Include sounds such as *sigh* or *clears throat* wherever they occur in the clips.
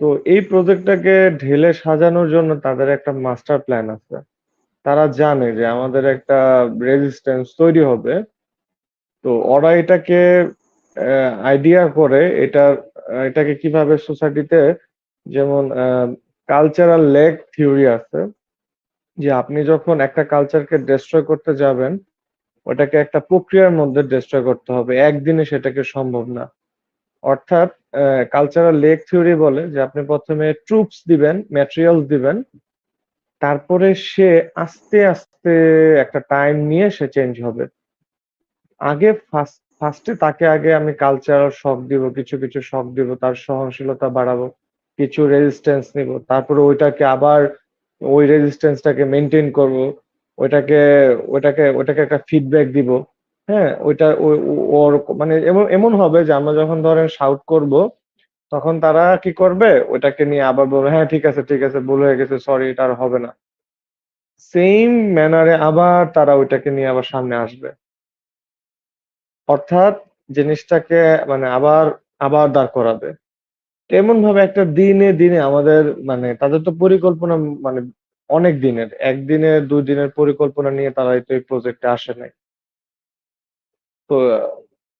তো এই প্রজেক্টটাকে ঢেলে সাজানোর জন্য তাদের একটা মাস্টার প্ল্যান আছে। তারা জানে যে আমাদের একটা রেজিস্ট্যান্স তৈরি হবে। তো ওরা এটাকে আইডিয়া করে এটার এটাকে কীভাবে সোসাইটিতে যেমন কালচারাল লেগ থিওরি আছে। যে আপনি যখন একটা কালচারকে ডেস্ট্রয় করতে যাবেন, ওটাকে একটা প্রক্রিয়ার মধ্যে ডেস্ট্রয় করতে হবে। একদিনে সেটাকে সম্ভব না। অর্থাৎ কালচারাল লেগ থিওরি বলে যে আপনি প্রথমে ট্রুপস দিবেন, ম্যাটেরিয়ালস দিবেন। তারপরে সে আস্তে, আস্তে একটা টাইম নিয়ে সে চেঞ্জ হবে। আগে ফার্স্ট ফার্স্ট তাকে আগে আমি কালচারাল শক দিব, কিছু, কিছু শক দিব, তার সহনশীলতা বাড়াবো। কিছু রেজিস্ট্যান্স নিবো। তারপরে ওইটাকে আবার ওই রেজিস্ট্যান্সটাকে মেনটেন করব। ওইটাকে ওইটাকে ওইটাকে একটা ফিডব্যাক দিব। হ্যাঁ? ওইটা ওর মানে এমন এমন হবে যে আমরা যখন ধরেন শাউট করব, তখন তারা কি করবে? ওইটাকে নিয়ে আবার বলবে, "হ্যাঁ, ঠিক আছে, ঠিক আছে, ভুল হয়ে গেছে। সরি, এটা আর হবে না।" সেইম ম্যানার আবার তারা ওইটাকে নিয়ে আবার সামনে আসবে। অর্থাৎ জিনিসটাকে মানে আবার, আবার দাঁড় করাবে। এমনভাবে একটা দিনে, দিনে আমাদের মানে তাদের তো পরিকল্পনা মানে অনেক দিনের। ১ দিনের ২ দিনের পরিকল্পনা নিয়ে তারা এই প্রজেক্টে আসে নাই। তো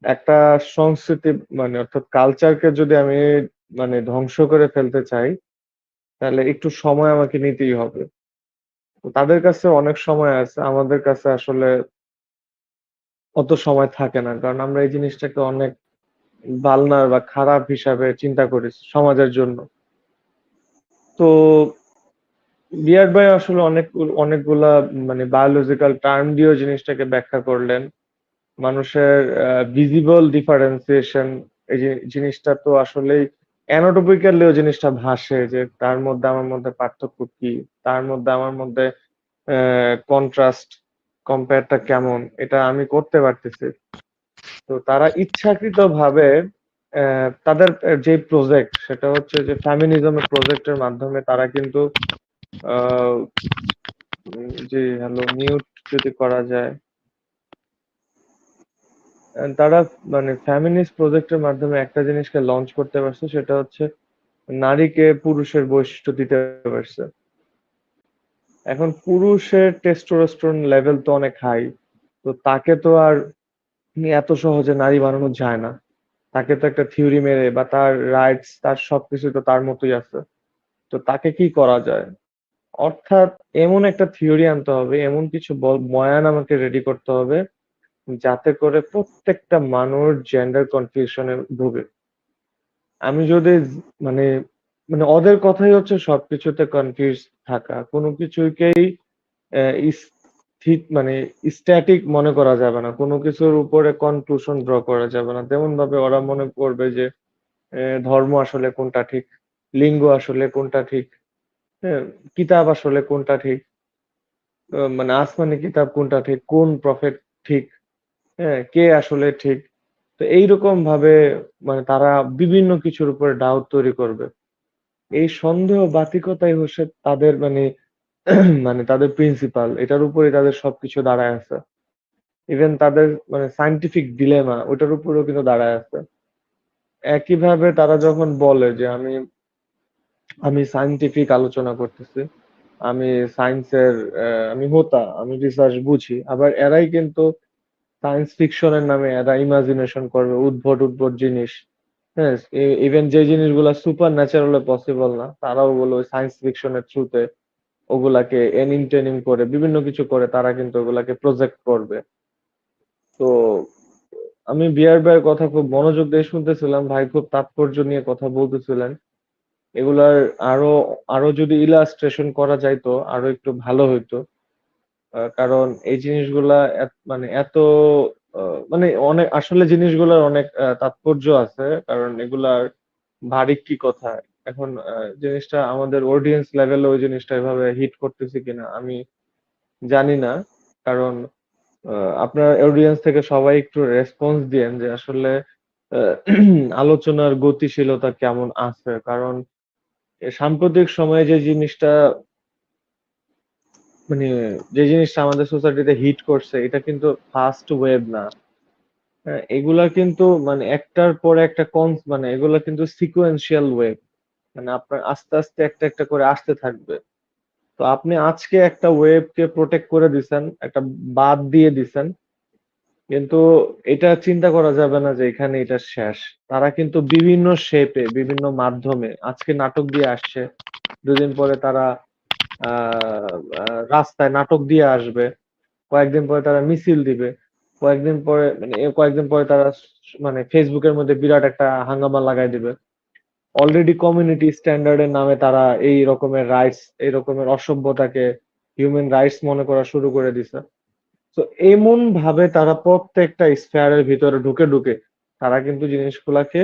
একটা সংস্কৃতি মানে অর্থাৎ কালচারকে যদি আমি মানে ধ্বংস করে ফেলতে চাই, তাহলে একটু সময় আমাকে নিতেই হবে। তাদের কাছে অনেক সময় আছে। আমাদের কাছে আসলে অত সময় থাকে না। কারণ আমরা এই জিনিসটাকে অনেক বালনার বা খারাপ হিসাবে চিন্তা করি সমাজের জন্য। তো বিয়ার ভাই আসলে অনেক অনেকগুলা মানে বায়োলজিক্যাল টার্ম দিয়েও জিনিসটাকে ব্যাখ্যা করলেন। মানুষের ভিজিবল ডিফারেন্সিয়েশন এই যে জিনিসটা তো আসলেই অ্যানাটমিক্যালিও জিনিসটা ভাসে যে তার মধ্যে আমার মধ্যে পার্থক্য কি? তার মধ্যে আমার মধ্যে কন্ট্রাস্ট কম্পেয়ার টা কেমন? এটা আমি করতে পারতেছি। তো তারা ইচ্ছাকৃতভাবে অ্যা তাদের যে প্রজেক্ট সেটা হচ্ছে যে ফেমিনিজম এর প্রজেক্টের মাধ্যমে তারা কিন্তু জি হ্যালো মিউট যদি করা যায়। তারা মানে ফেমিনিস্ট প্রজেক্টের মাধ্যমে একটা জিনিসকে লঞ্চ করতে পারছে সেটা হচ্ছে নারীকে পুরুষের বৈশিষ্ট্য দিতে পারছে। এখন পুরুষের টেস্টোস্টেরন লেভেল তো অনেক হাই। তো তাকে তো আর এত সহজে নারী বানানো যায় না। তাকে তো একটা থিওরি মেরে বা তার রাইটস তার সবকিছু তো তার মতোই আছে। তো তাকে কি করা যায়? অর্থাৎ এমন একটা থিওরি আনতে হবে, এমন কিছু বয়ান আমাকে রেডি করতে হবে, যাতে করে প্রত্যেকটা মানুষ জেন্ডার কনফিউশন ভোগে। আমি যদি মানে, মানে ওদের কথাই হচ্ছে সবকিছুতে কনফিউজ থাকা। কোনো কিছুকেই স্থির মানে স্ট্যাটিক মনে করা যাবে না। কোনো কিছুর উপরে কনক্লুশন ড্র করা যাবে না। তেমনভাবে ওরা মনে করবে যে ধর্ম আসলে কোনটা ঠিক, লিঙ্গ আসলে কোনটা ঠিক? কিতাব আসলে কোনটা ঠিক। মানে আসমানি কিতাব কোনটা ঠিক, কোন প্রফেট ঠিক, হ্যাঁ? কে আসলে ঠিক। তো এইরকম ভাবে মানে তারা বিভিন্ন কিছুর উপরে ডাউট তৈরি করবে। এই সন্দেহ বাতিকতাই হচ্ছে তাদের মানে, *clears throat* মানে তাদের প্রিন্সিপাল। এটার উপরেই তাদের সবকিছু দাঁড়ায় আছে। ইভেন তাদের মানে সায়েন্টিফিক ডিলেমা ওটার উপরেও কিন্তু দাঁড়ায় আছে। একইভাবে তারা যখন বলে যে আমি আমি সায়েন্টিফিক আলোচনা করতেছি। আমি সায়েন্সের আমি হোতা, আমি রিসার্চ বুঝি। আবার এরাই কিন্তু সায়েন্স ফিকশন এর নামে এরা ইমাজিনেশন করবে উদ্ভট, উদ্ভট জিনিস। হ্যাঁ? ইভেন যে জিনিসগুলা সুপার ন্যাচারাল পসিবল না, তারাও ওই সায়েন্স ফিকশন এর থ্রুতে ওগুলাকে এনিম-টেনিম করে বিভিন্ন কিছু করে তারা কিন্তু ওগুলাকে প্রজেক্ট করবে। তো আমি বিয়ার ভাইয়ের কথা খুব মনোযোগ দিয়ে শুনতেছিলাম। ভাই খুব তাৎপর্য নিয়ে কথা বলতেছিলেন। এগুলার আরও, আরও যদি ইলাস্ট্রেশন করা যাইতো আরও একটু ভালো হইতো। কারণ এই জিনিসগুলা মানে এত মানে অনেক, আসলে জিনিসগুলার অনেক তাৎপর্য আছে। কারণ এগুলার বারিক্কি কথা। এখন জিনিসটা আমাদের অডিয়েন্স লেভেল ওই জিনিসটা এভাবে হিট করতেছে কিনা আমি জানি না। কারণ আপনার অডিয়েন্স থেকে সবাই একটু রেসপন্স দিয়েন যে আসলে *clears throat* আলোচনার গতিশীলতা কেমন আছে। কারণ সাম্প্রতিক সময়ে যে জিনিসটা মানে যে জিনিসটা আমাদের সোসাইটিতে হিট করছে এটা কিন্তু ফার্স্ট ওয়েভ না। হ্যাঁ? এগুলা কিন্তু মানে একটার পর একটা কনস মানে এগুলা কিন্তু সিকোয়েন্সিয়াল ওয়েভ। মানে আপনার আস্তে, আস্তে একটা, একটা করে আসতে থাকবে। তো আপনি আজকে একটা ওয়েবকে প্রোটেক্ট করে দিছেন, একটা বাদ দিয়ে দিছেন। কিন্তু এটা চিন্তা করা যাবে না যে এখানে এটা শেষ। তারা কিন্তু বিভিন্ন শেপে, বিভিন্ন মাধ্যমে আজকে নাটক দিয়ে আসছে। দুদিন পরে তারা রাস্তায় নাটক দিয়ে আসবে। কয়েকদিন পরে তারা মিছিল দিবে। কয়েকদিন পরে মানে কয়েকদিন পরে তারা মানে এর মধ্যে বিরাট একটা হাঙ্গামা লাগায় দিবে। অলরেডি কমিউনিটি স্ট্যান্ডার্ড এর নামে তারা এই রকমের রাইটস, এই রকমের অসভ্যতাকে হিউম্যান রাইটস মনে করা শুরু করে দিছে। তো এমন ভাবে তারা প্রত্যেকটা স্ফেয়ার এর ভিতরে ঢুকে, ঢুকে তারা কিন্তু জিনিসগুলাকে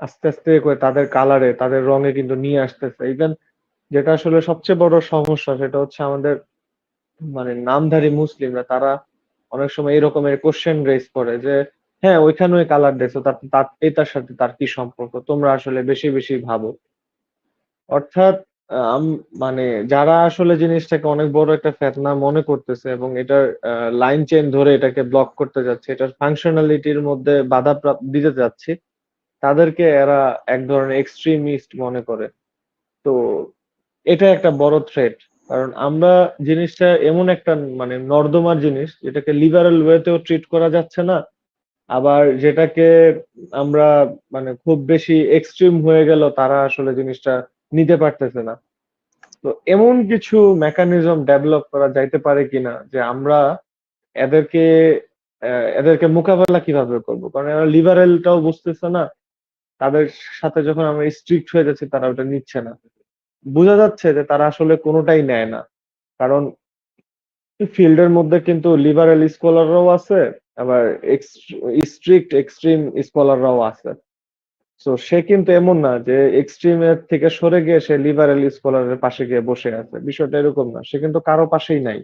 আস্তে, আস্তে করে তাদের কালারে, তাদের রঙে কিন্তু নিয়ে আসতেছে। ইভেন যেটা আসলে সবচেয়ে বড় সমস্যা সেটা হচ্ছে আমাদের মানে নামধারী মুসলিমরা তারা অনেক সময় এই রকমের কোয়েশ্চেন রেইজ করে যে, "হ্যাঁ, ওইখানেও কালার দিছো। তার এটার সাথে তার কি সম্পর্ক? তোমরা আসলে বেশি, বেশি ভাবো।" অর্থাৎ মানে যারা আসলে জিনিসটাকে অনেক বড় একটা ফেতনা মনে করতেছে এবং এটার লাইন চেন ধরে এটাকে ব্লক করতে যাচ্ছে, এটার ফাংশনালিটির মধ্যে বাধা দিতে যাচ্ছে, তাদেরকে এরা এক ধরনের এক্সট্রিমিস্ট মনে করে। তো এটা একটা বড় থ্রেট। কারণ আমরা জিনিসটা এমন একটা মানে নর্দমার জিনিস, যেটাকে লিবারেল ওয়ে তেও ট্রিট করা যাচ্ছে না। আবার যেটাকে আমরা মানে খুব বেশি এক্সট্রিম হয়ে গেল, তারা আসলে জিনিসটা নিতে পারতেছে না। তো এমন কিছু মেকানিজম ডেভেলপ করা যাইতে পারে কিনা, যে আমরা এদেরকে এদেরকে মোকাবেলা কীভাবে করব? কারণ এরা লিবারেল টাও বুঝতেছে না। তাদের সাথে যখন আমরা স্ট্রিক্ট হয়ে যাচ্ছি, তারা ওটা নিচ্ছে না। বোঝা যাচ্ছে যে তারা আসলে কোনটাই নেয় না। কারণ ফিল্ডের মধ্যে কিন্তু লিবারেল স্কলাররাও আছে, আবার স্ট্রিক্ট এক্সট্রিম স্কলাররাও আছে। সো সে কিন্তু এমন না যে এক্সট্রিম এর থেকে সরে গিয়ে সে লিবারেল স্কলারের পাশে গিয়ে বসে আছে। বিষয়টা এরকম না। সে কিন্তু কারও পাশেই নাই।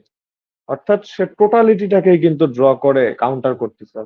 অর্থাৎ সে টোটালিটিটাকেই কিন্তু ড্র করে কাউন্টার করতেছে।